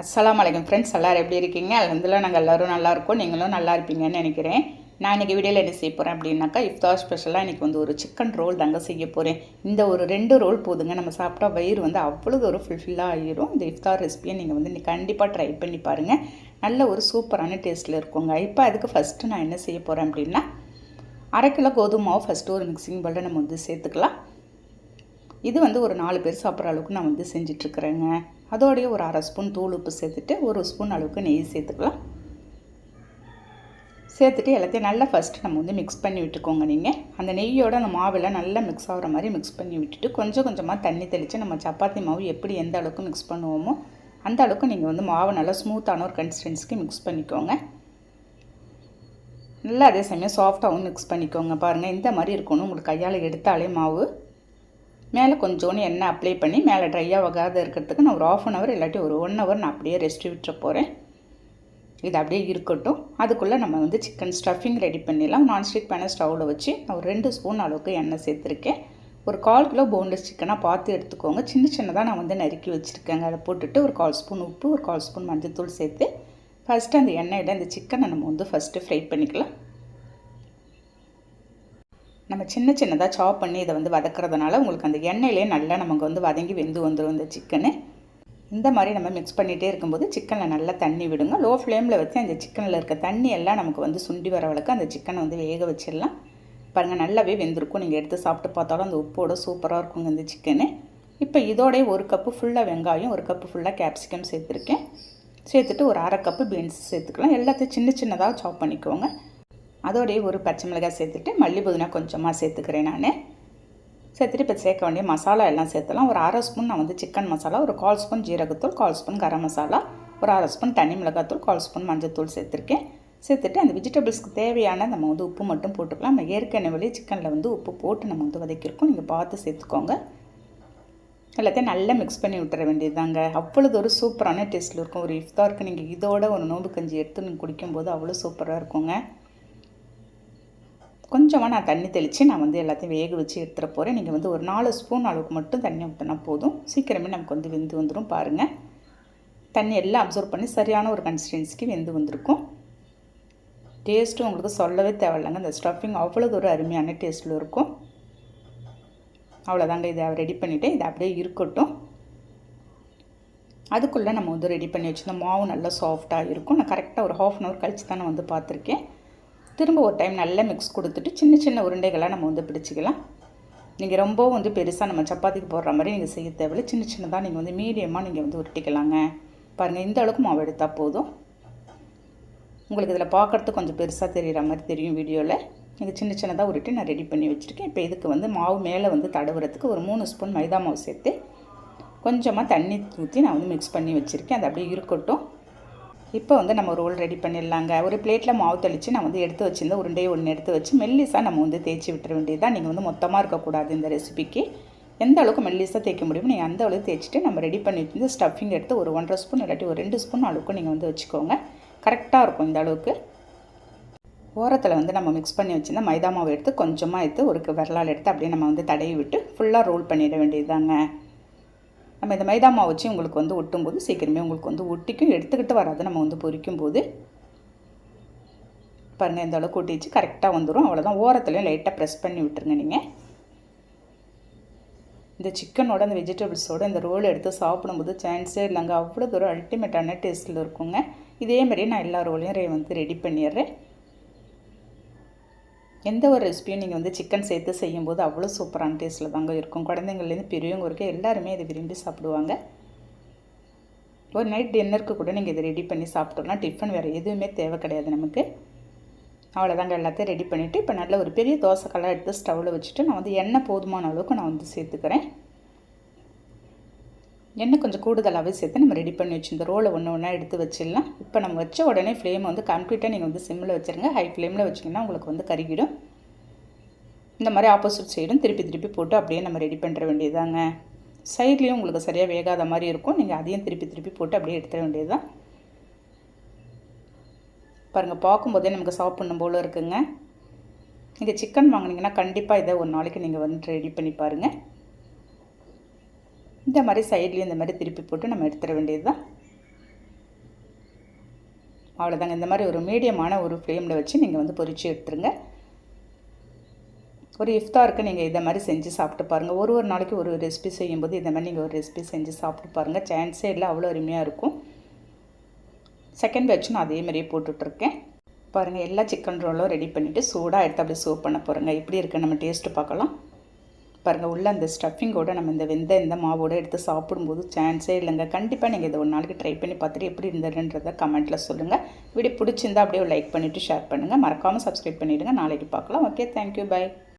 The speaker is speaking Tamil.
அஸ்லாம் வலைக்கம் ஃப்ரெண்ட்ஸ் எல்லோரும் எப்படி இருக்கீங்க? அதில் நாங்கள் எல்லோரும் நல்லா இருக்கோம். நீங்களும் நல்லா இருப்பீங்கன்னு நினைக்கிறேன். நான் இன்றைக்கி வீடியோவில் என்ன செய்ய போகிறேன் அப்படின்னாக்கா இஃப்தார் ஸ்பெஷலாக இன்றைக்கி வந்து ஒரு சிக்கன் ரோல் தாங்க செய்ய போகிறேன் இந்த ஒரு ரெண்டு ரோல் போதுங்க. நம்ம சாப்பிட்டா வயிறு வந்து அவ்வளோ ஒரு ஃபுல்ஃபில்லாக ஆகிரும் இந்த இஃப்தார் ரெசிபியை நீங்கள் வந்து இன்றைக்கி கண்டிப்பாக ட்ரை பண்ணி பாருங்கள் நல்ல ஒரு சூப்பரான டேஸ்ட்டில் இருக்குங்க. இப்போ அதுக்கு ஃபஸ்ட்டு நான் என்ன செய்ய போகிறேன் அப்படின்னா அரை கிலோ கோதுமாவை ஃபஸ்ட்டு ஒரு மிக்சிங் பவுலில் நம்ம வந்து சேர்த்துக்கலாம். இது வந்து ஒரு நாலு பேர் சாப்பிட்ற அளவுக்கு நான் வந்து செஞ்சிட்ருக்குறேங்க. அதோடைய ஒரு அரை ஸ்பூன் தூள் உப்பு சேர்த்துட்டு ஒரு ஸ்பூன் அளவுக்கு நெய் சேர்த்துக்கலாம். சேர்த்துட்டு எல்லாத்தையும் நல்லா ஃபஸ்ட்டு நம்ம வந்து மிக்ஸ் பண்ணி விட்டுக்கோங்க நீங்கள் அந்த நெய்யோட அந்த மாவில் நல்லா மிக்ஸ் ஆகிற மாதிரி மிக்ஸ் பண்ணி விட்டுட்டு கொஞ்சம் கொஞ்சமாக தண்ணி தெளித்து நம்ம சப்பாத்தி மாவு எப்படி எந்த அளவுக்கு மிக்ஸ் பண்ணுவோமோ அந்த அளவுக்கு நீங்கள் வந்து மாவை நல்லா ஸ்மூத்தான ஒரு கன்சிஸ்டன்சிக்கு மிக்ஸ் பண்ணிக்கோங்க. நல்லா அதே சமயம் சாஃப்டாகவும் மிக்ஸ் பண்ணிக்கோங்க பாருங்கள் இந்த மாதிரி இருக்கணும். உங்களுக்கு கையால் எடுத்தாலே மாவு. மேலே கொஞ்சோன்னு எண்ணெய் அப்ளை பண்ணி மேலே ட்ரையாக வகாத இருக்கிறதுக்கு நான் ஒரு ஆஃப் அன் ஹவர் இல்லாட்டி ஒரு ஒன் ஹவர் நான் அப்படியே ரெஸ்ட் விட்டுற போகிறேன் இது அப்படியே இருக்கட்டும். அதுக்குள்ளே நம்ம வந்து சிக்கன் ஸ்டஃபிங் ரெடி பண்ணிடலாம். நான்ஸ்டிக் பேனை ஸ்டவ்வில் வச்சு நான் ஒரு ரெண்டு ஸ்பூன் அளவுக்கு எண்ணெய் சேர்த்துருக்கேன். ஒரு கால் கிலோ போன்லெஸ் சிக்கனாக பார்த்து எடுத்துக்கோங்க. சின்ன சின்னதாக நான் வந்து நறுக்கி வச்சுருக்கேங்க. அதை போட்டுட்டு ஒரு கால் ஸ்பூன் உப்பு ஒரு கால் ஸ்பூன் மஞ்சள்தூள் சேர்த்து ஃபஸ்ட்டு அந்த எண்ணெயில் அந்த சிக்கனை நம்ம வந்து ஃபஸ்ட்டு ஃப்ரை பண்ணிக்கலாம். நம்ம சின்ன சின்னதாக சாப் பண்ணி இதை வந்து வதக்கிறதுனால உங்களுக்கு அந்த எண்ணெயிலே நல்லா நமக்கு வந்து வதங்கி வெந்து வந்துடும் இந்த சிக்கனு இந்த மாதிரி நம்ம மிக்ஸ் பண்ணிகிட்டே இருக்கும்போது சிக்கனில் நல்லா தண்ணி விடுங்க. லோ ஃப்ளேமில் வச்சு அந்த சிக்கனில் இருக்க தண்ணி எல்லாம் நமக்கு வந்து சுண்டி வர அளவுக்கு அந்த சிக்கனை வந்து வேக வச்சிடலாம். பாருங்கள் நல்லாவே வெந்திருக்கும். நீங்கள் எடுத்து சாப்பிட்டு பார்த்தாலும் அந்த உப்போட சூப்பராக இருக்குங்க இந்த சிக்கனு இப்போ இதோடய ஒரு கப்பு ஃபுல்லாக வெங்காயம் ஒரு கப்பு ஃபுல்லாக கேப்சிகம் சேர்த்துருக்கேன். சேர்த்துட்டு ஒரு அரை கப்பு பீன்ஸ் சேர்த்துக்கலாம். எல்லாத்தையும் சின்ன சின்னதாக சாப் பண்ணிக்கோங்க. அதோடைய ஒரு பச்சை மிளகாய் சேர்த்துட்டு மல்லி புதினா கொஞ்சமாக சேர்த்துக்கிறேன் நான். சேர்த்துட்டு இப்போ சேர்க்க வேண்டிய மசாலா எல்லாம் சேர்த்துலாம் ஒரு அரை ஸ்பூன் நான் வந்து சிக்கன் மசாலா ஒரு கால் ஸ்பூன் ஜீரகத்தூள் கால் ஸ்பூன் கரம் மசாலா ஒரு அரை ஸ்பூன் தனி மிளகாத்தூள் கால் ஸ்பூன் மஞ்சத்தூள் சேர்த்துருக்கேன். சேர்த்துட்டு அந்த வெஜிடபிள்ஸ்க்கு தேவையான நம்ம வந்து உப்பு மட்டும் போட்டுக்கலாம். நம்ம ஏற்கனவே சிக்கனில் வந்து உப்பு போட்டு நம்ம வந்து வதக்கியிருக்கோம். நீங்கள் பார்த்து சேர்த்துக்கோங்க. எல்லாத்தையும் நல்லா மிக்ஸ் பண்ணி விட்டுற வேண்டியதுதாங்க. அவ்வளோது ஒரு சூப்பரான டேஸ்ட்டில் இருக்கும். ஒரு இஃப்தாருக்கு நீங்கள் இதோட ஒரு நோம்பு கஞ்சி எடுத்து நீங்கள் குடிக்கும்போது அவ்வளோ சூப்பராக இருக்குங்க. கொஞ்சமாக நான் தண்ணி தெளித்து நான் வந்து எல்லாத்தையும் வேக வச்சு எடுத்துகிட்டு போகிறேன் நீங்கள் வந்து ஒரு நாலு ஸ்பூன் அளவுக்கு மட்டும் தண்ணி ஊற்றினா போதும். சீக்கிரமே நமக்கு வந்து வெந்து வந்துடும் பாருங்கள் தண்ணி எல்லாம் அப்சர்வ் பண்ணி சரியான ஒரு கன்சிஸ்டன்சிக்கு வெந்து வந்திருக்கும். டேஸ்ட்டும் உங்களுக்கு சொல்லவே தேவையில்லைங்க. இந்த ஸ்டஃபிங் அவ்வளோ ஒரு அருமையான டேஸ்ட்டில் இருக்கும். அவ்வளோதாங்க இதை ரெடி பண்ணிவிட்டு இதை அப்படியே இருக்கட்டும். அதுக்குள்ளே நம்ம வந்து ரெடி பண்ணி வச்சுருந்தோம் மாவு நல்லா சாஃப்டாக இருக்கும். நான் கரெக்டாக ஒரு ஹாஃப் அன் ஹவர் கழித்து தான் நான் வந்து பார்த்துருக்கேன். திரும்ப ஒரு டைம் நல்லா மிக்ஸ் கொடுத்துட்டு சின்ன சின்ன உருண்டைகளாக நம்ம வந்து பிடிச்சிக்கலாம். நீங்கள் ரொம்பவும் வந்து பெருசாக நம்ம சப்பாத்திக்கு போடுற மாதிரி நீங்கள் செய்ய தேவையில்லை. சின்ன சின்னதாக நீங்கள் வந்து மீடியமாக நீங்கள் வந்து உருட்டிக்கலாங்க. பாருங்கள் இந்த அளவுக்கு மாவு எடுத்தால் போதும். உங்களுக்கு இதில் பார்க்குறதுக்கு கொஞ்சம் பெருசாக தெரிகிற மாதிரி தெரியும் வீடியோவில் நீங்கள் சின்ன சின்னதாக உருட்டி நான் ரெடி பண்ணி வச்சுருக்கேன். இப்போ இதுக்கு வந்து மாவு மேலே வந்து தடவுறதுக்கு ஒரு மூணு ஸ்பூன் மைதா மாவு சேர்த்து கொஞ்சமாக தண்ணி ஊற்றி நான் வந்து மிக்ஸ் பண்ணி வச்சுருக்கேன். அது அப்படியே இருக்கட்டும். இப்போ வந்து நம்ம ரோல் ரெடி பண்ணிடலாங்க. ஒரு பிளேட்டில் மாவு தெளித்து நான் வந்து எடுத்து வச்சுருந்த உருண்டையை ஒன்று எடுத்து வச்சு மெல்லிஸாக நம்ம வந்து தேய்ச்சி விட்டுற வேண்டியது நீங்கள் வந்து மொத்தமாக இருக்கக்கூடாது இந்த ரெசிபிக்கு எந்த அளவுக்கு மெல்லிஸாக தேய்க்க முடியுமோ நீங்கள் அந்த அளவுக்கு தேய்ச்சிட்டு நம்ம ரெடி பண்ணி இருந்து ஸ்டஃபிங் எடுத்து ஒரு ஒன்றரை ஸ்பூன் இல்லாட்டி ஒரு ரெண்டு ஸ்பூன் அளவுக்கு நீங்கள் வந்து வச்சுக்கோங்க. கரெக்டாக இருக்கும் இந்த அளவுக்கு. ஓரத்தில் வந்து நம்ம மிக்ஸ் பண்ணி வச்சுருந்த மைதா மாவு எடுத்து கொஞ்சமாக எடுத்து ஒரு விரலால் எடுத்து அப்படியே நம்ம வந்து தடவி விட்டு ஃபுல்லாக ரோல் பண்ணிட வேண்டியதுதாங்க. நம்ம இந்த மைதா மாவு வச்சு உங்களுக்கு வந்து ஒட்டும்போது சீக்கிரமே உங்களுக்கு வந்து ஒட்டிக்கும் எடுத்துக்கிட்டு வராது. நம்ம வந்து பொரிக்கும் போது பாருங்கள் இந்த அளவுக்கு ஒட்டி வச்சு கரெக்டாக வந்துடும் அவ்வளோதான் ஓரத்துலையும் லைட்டாக ப்ரெஸ் பண்ணி விட்டுருங்க நீங்கள் இந்த சிக்கனோட அந்த வெஜிடபிள்ஸோட இந்த ரோல் எடுத்து சாப்பிடும்போது சான்ஸே இல்லைங்க. அவ்வளோ தூரம் அல்டிமேட்டான டேஸ்ட்டில் இருக்குங்க. இதே மாதிரியே நான் எல்லா ரோலையும் வந்து ரெடி பண்ணிடுறேன். எந்த ஒரு ரெசிபியும் நீங்கள் வந்து சிக்கன் சேர்த்து செய்யும்போது அவ்வளோ சூப்பரான டேஸ்ட்டில் தாங்க இருக்கும். குழந்தைங்கள்லேருந்து பெரியவங்க வரைக்கும் எல்லாருமே இதை விரும்பி சாப்பிடுவாங்க. ஒரு நைட் டின்னருக்கு கூட நீங்கள் இதை ரெடி பண்ணி சாப்பிட்டோம்னா டிஃபன் வேறு எதுவுமே தேவை கிடையாது நமக்கு. அவ்வளோதாங்க எல்லாத்தையும் ரெடி பண்ணிவிட்டு இப்போ நல்ல ஒரு பெரிய தோசைக்கெல்லாம் எடுத்து ஸ்டவ்வில் வச்சுட்டு நான் வந்து எண்ணெய் போதுமான அளவுக்கு நான் வந்து சேர்த்துக்கிறேன். எண்ணெய் கொஞ்சம் கூடுதலாகவே சேர்த்து நம்ம ரெடி பண்ணி வச்சு இந்த ரோலை ஒன்று ஒன்றா எடுத்து வச்சிடலாம். இப்போ நம்ம வச்ச உடனே ஃப்ளேம் வந்து கம்ப்ளீட்டாக நீங்கள் வந்து சிம்மில் வச்சுருங்க. ஹை ஃப்ளேமில் வச்சிங்கன்னா உங்களுக்கு வந்து கருகிடும். இந்த மாதிரி ஆப்போசிட் சைடும் திருப்பி திருப்பி போட்டு அப்படியே நம்ம ரெடி பண்ணுற வேண்டியதாங்க சைட்லேயும் உங்களுக்கு சரியாக வேகாத மாதிரி இருக்கும். நீங்கள் அதையும் திருப்பி திருப்பி போட்டு அப்படியே எடுத்துட வேண்டியது தான் பாருங்கள் பார்க்கும்போதே நமக்கு சாப்பிட்ணும் போல் இருக்குங்க. நீங்கள் சிக்கன் வாங்கினீங்கன்னா கண்டிப்பாக இதை ஒரு நாளைக்கு நீங்கள் வந்து ரெடி பண்ணி பாருங்கள் இந்த மாதிரி சைட்லேயும் இந்த மாதிரி திருப்பி போட்டு நம்ம எடுத்துட வேண்டியது தான் அவ்வளோதாங்க இந்த மாதிரி ஒரு மீடியமான ஒரு ஃப்ளேமில் வச்சு நீங்கள் வந்து பொறிச்சு எடுத்துருங்க. ஒரு இஃப்தாருக்கு நீங்கள் இதை மாதிரி செஞ்சு சாப்பிட்டு பாருங்கள் ஒரு ஒரு நாளைக்கு ஒரு ரெசிபி செய்யும்போது இந்த மாதிரி நீங்கள் ஒரு ரெசிபி செஞ்சு சாப்பிட்டு பாருங்கள் சான்ஸே இல்லை அவ்வளோ அருமையாக இருக்கும். செகண்ட் பேட்ச் நான் அதே மாதிரியே போட்டுட்ருக்கேன். பாருங்கள் எல்லா சிக்கன் ரோலும் ரெடி பண்ணிவிட்டு சூடாக எடுத்து அப்படியே சர்வ் பண்ண போகிறேங்க எப்படி இருக்குது நம்ம டேஸ்ட்டு பார்க்கலாம். பாருங்கள் உள்ள அந்த ஸ்டஃபிங்கோட நம்ம இந்த வெந்த இந்த மாவோட எடுத்து சாப்பிடும்போது சான்ஸே இல்லைங்க. கண்டிப்பாக நீங்கள் இதை ஒரு நாளைக்கு ட்ரை பண்ணி பார்த்துட்டு எப்படி இருந்ததுன்றதை கமெண்ட்டில் சொல்லுங்கள் வீடியோ பிடிச்சிருந்தா அப்படியே லைக் பண்ணிவிட்டு ஷேர் பண்ணுங்கள் மறக்காமல் சப்ஸ்கிரைப் பண்ணிவிடுங்க நாளைக்கு பார்க்கலாம். Okay thank you bye